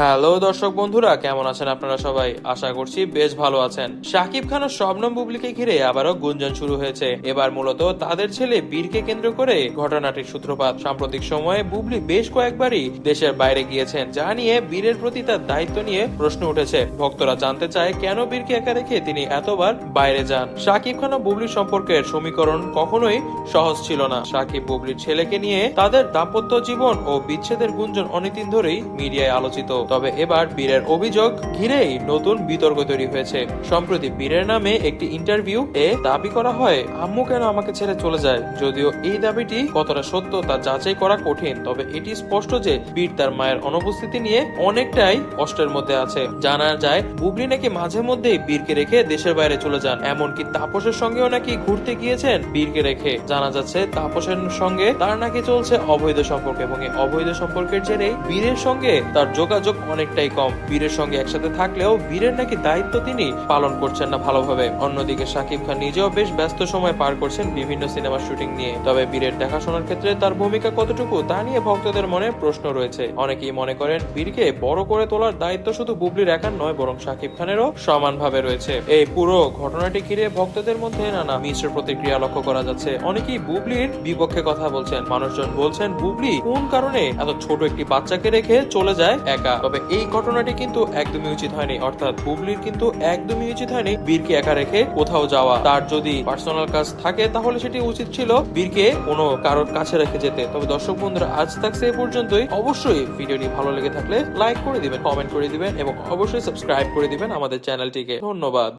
Hello দর্শক বন্ধুরা, কেমন আছেন আপনারা সবাই? আশা করছি বেশ ভালো আছেন। শাকিব খান ও শবনম বুবলিকে ঘিরে আবারও গুঞ্জন শুরু হয়েছে। এবার মূলত তাদের ছেলে বীরকে কেন্দ্র করে ঘটনাটির সূত্রপাত। সাম্প্রতিক সময়ে বুবলি বেশ কয়েকবারই দেশের বাইরে গিয়েছেন, যা নিয়ে বীরের প্রতি তার দায়িত্ব নিয়ে প্রশ্ন উঠেছে। ভক্তরা জানতে চায়, কেন বীরকে একা রেখে তিনি এতবার বাইরে যান? শাকিব খান ও বুবলি সম্পর্কের সমীকরণ কখনোই সহজ ছিল না। শাকিব বুবলির ছেলেকে নিয়ে তাদের দাম্পত্য জীবন ও বিচ্ছেদের গুঞ্জন অনেকদিন ধরেই মিডিয়ায় আলোচিত। তবে এবার বীরের অভিযোগ ঘিরেই নতুন বিতর্ক তৈরি হয়েছে। সম্প্রতি বীরের নামে একটি ইন্টারভিউ এ দাবি করা হয়, আম্মু কেন আমাকে ছেড়ে চলে যায়? যদিও এই দাবিটি কতটা সত্য তা যাচাই করা কঠিন, তবে এটি স্পষ্ট যে বীর তার মায়ের অনুপস্থিতি নিয়ে অনেকটাই কষ্টের মধ্যে আছে। জানা যায় বুবলি নাকি মাঝে মধ্যেই বীরকে রেখে দেশের বাইরে চলে যান, এমনকি তাপসের সঙ্গেও নাকি ঘুরতে গিয়েছেন বীরকে রেখে। জানা যাচ্ছে, তাপসের সঙ্গে তার নাকি চলছে অবৈধ সম্পর্ক এবং এই অবৈধ সম্পর্কের জেরে বীরের সঙ্গে তার যোগাযোগ অনেকটাই কম। বীরের সঙ্গে একসাথে থাকলেও বীরের নাকি দায়িত্ব তিনি পালন করছেন না ভালোভাবে। অন্যদিকে শাকিব খান নিজেও বেশ ব্যস্ত সময় পার করছেন বিভিন্ন সিনেমার শুটিং নিয়ে। তবে বীরের দেখাশোনার ক্ষেত্রে তার ভূমিকা কতটুকু তা নিয়ে ভক্তদের মনে প্রশ্ন রয়েছে। অনেকেই মনে করেন বীরকে বড় করে তোলার দায়িত্ব শুধু বুবলির একার নয়, বরং শাকিব খানেরও সমানভাবে রয়েছে। এই পুরো ঘটনাটি ঘিরে ভক্তদের মধ্যে নানা মিশ্র প্রতিক্রিয়া লক্ষ্য করা যাচ্ছে। অনেকেই বুবলির বিপক্ষে কথা বলছেন। মানুষজন বলছেন, বুবলি, কোন কারণে এত ছোট একটি বাচ্চাকে রেখে চলে যায় একা? তবে এই ঘটনাটি কিন্তু একদমই উচিত হয়নি। অর্থাৎ হুবলির কিন্তু একদমই উচিত হয়নি বীরকে একা রেখে কোথাও যাওয়া। তার যদি পার্সোনাল কাজ থাকে, তাহলে সেটি উচিত ছিল বীরকে কোনো কারোর কাছে রেখে যেতে। তবে দর্শক বন্ধুরা, আজ থাকছে সে পর্যন্তই। অবশ্যই ভিডিওটি ভালো লেগে থাকলে লাইক করে দিবেন কমেন্ট করে দিবেন এবং অবশ্যই সাবস্ক্রাইব করে দিবেন আমাদের চ্যানেলটিকে ধন্যবাদ।